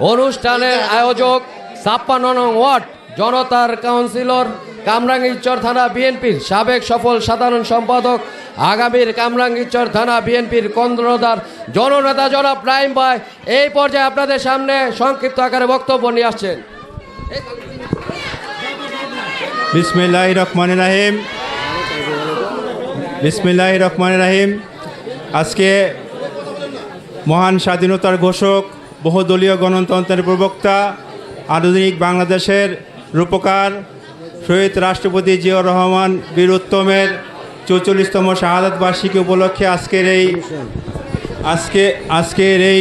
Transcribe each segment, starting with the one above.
অনুষ্ঠানের আয়োজক ছাপ্পান্ন নং ওয়ার্ড জনতার কাউন্সিলর কামরাঙ্গীরচর থানা বিএনপির সাবেক সফল সাধারণ সম্পাদক আগামীর কামরাঙ্গীরচর থানা বিএনপির কন্দ্রদার জননেতা জনাব প্রাইম ভাই, এই পর্যায়ে আপনাদের সামনে সংক্ষিপ্ত আকারে বক্তব্য নিয়ে আসছেন। বিসমিল্লাহ রহমান রাহিম। বিসমিল্লাহ রহমান রাহিম। আজকে মহান স্বাধীনতার ঘোষক বহুদলীয় গণতন্ত্রের প্রবক্তা, আধুনিক বাংলাদেশের রূপকার, শহীদ রাষ্ট্রপতি জিয়াউর রহমান বীর উত্তমের চৌচল্লিশতম শাহাদাত বার্ষিকী উপলক্ষে আজকের এই, আজকে, আজকের এই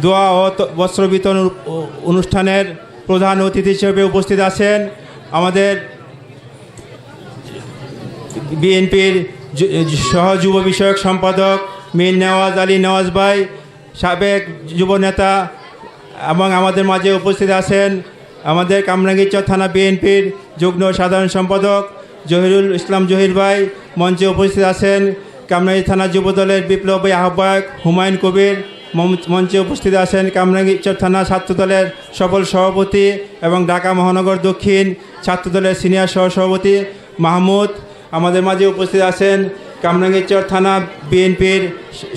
দোয়া ও বস্ত্র বিতরণ অনুষ্ঠানের প্রধান অতিথি হিসেবে উপস্থিত আছেন আমাদের বিএনপির যু- সহ যুব বিষয়ক সম্পাদক মীর নেওয়াজ আলী নেওয়াজ ভাই সাবেক যুব নেতা এবং আমাদের মাঝে উপস্থিত আছেন আমাদের কামরাঙ্গীরচর থানা বিএনপির যুগ্ম সাধারণ সম্পাদক জহিরুল ইসলাম জহির ভাই, মঞ্চে উপস্থিত আছেন কামরাঙ্গী থানা যুবদলের বিপ্লবী আহ্বায়ক হুমায়ুন কবির মঞ্চে উপস্থিত আছেন কামরাঙ্গীরচর থানা ছাত্রদলের সফল সভাপতি এবং ঢাকা মহানগর দক্ষিণ ছাত্রদলের সিনিয়র সহসভাপতি মাহমুদ, আমাদের মাঝে উপস্থিত আছেন কামরাঙ্গীরচর থানা বিএনপির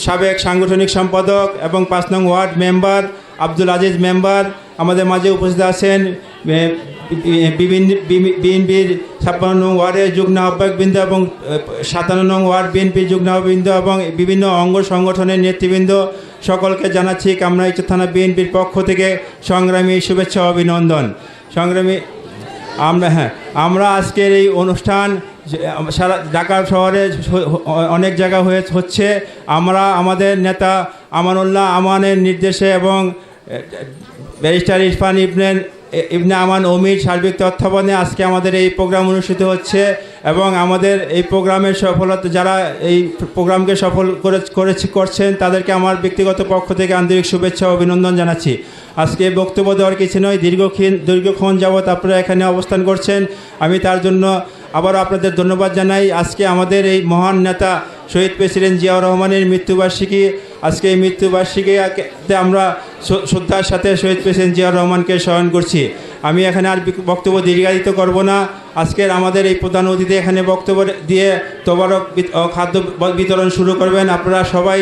সাবেক সাংগঠনিক সম্পাদক এবং পাঁচ নং ward member Abdul Aziz member. আমাদের মাঝে উপস্থিত আছেন বিএনপির ছাপ্পান্ন নং ওয়ার্ডের যুগ্ম আহ্বায়কবৃন্দ এবং সাতান্ন নং ওয়ার্ড বিএনপির যুগ্ম আহ্বায়কবৃন্দ এবং বিভিন্ন অঙ্গ সংগঠনের নেতৃবৃন্দ। সকলকে জানাচ্ছি কামরাঙ্গীরচর থানা বিএনপির পক্ষ থেকে সংগ্রামী শুভেচ্ছা অভিনন্দন। সংগ্রামী, আমরা হ্যাঁ আমরা আজকের এই অনুষ্ঠান সারা ঢাকা শহরে অনেক জায়গা হয়ে, হচ্ছে। আমরা আমাদের নেতা আমানুল্লাহ আমানের নির্দেশে এবং ব্যারিস্টার ইরফান ইবনের ইবনে আমান অমির সার্বিক তত্ত্বাবধানে আজকে আমাদের এই প্রোগ্রাম অনুষ্ঠিত হচ্ছে এবং আমাদের এই প্রোগ্রামের সফলতা, যারা এই প্রোগ্রামকে সফল করে, করেছে, করছেন, তাদেরকে আমার ব্যক্তিগত পক্ষ থেকে আন্তরিক শুভেচ্ছা ও অভিনন্দন জানাচ্ছি। আজকে বক্তব্য দেওয়ার কিছু নয়, দীর্ঘক্ষণ দীর্ঘক্ষণ যাবৎ আপনারা এখানে অবস্থান করছেন। আমি তার জন্য আবারও আপনাদের ধন্যবাদ জানাই। আজকে আমাদের এই মহান নেতা শহীদ প্রেসিডেন্ট জিয়াউর রহমানের মৃত্যুবার্ষিকী। আজকে এই মৃত্যুবার্ষিকীতে আমরা শ্রদ্ধার সাথে শহীদ প্রেসিডেন্ট জিয়াউর রহমানকে স্মরণ করছি। আমি এখানে আর বক্তব্য দীর্ঘায়িত করব না। আজকের আমাদের এই প্রধান অতিথি এখানে বক্তব্য দিয়ে তবারক খাদ্য বিতরণ শুরু করবেন। আপনারা সবাই,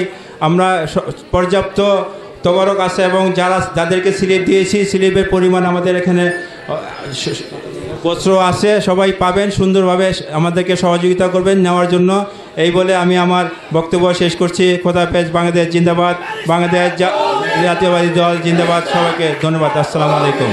আমরা পর্যাপ্ত তবারক আছে এবং যারা, যাদেরকে স্লিপ দিয়েছি, স্লিপের পরিমাণ আমাদের এখানে বস্ত্র আছে, সবাই পাবেন, সুন্দরভাবে আমাদেরকে সহযোগিতা করবেন নেওয়ার জন্য। এই বলে আমি আমার বক্তব্য শেষ করছি। খোদা পেজ বাংলাদেশ জিন্দাবাদ। বাংলাদেশ জাতীয়বাদী দল জিন্দাবাদ। সবাইকে ধন্যবাদ। আসসালামু আলাইকুম।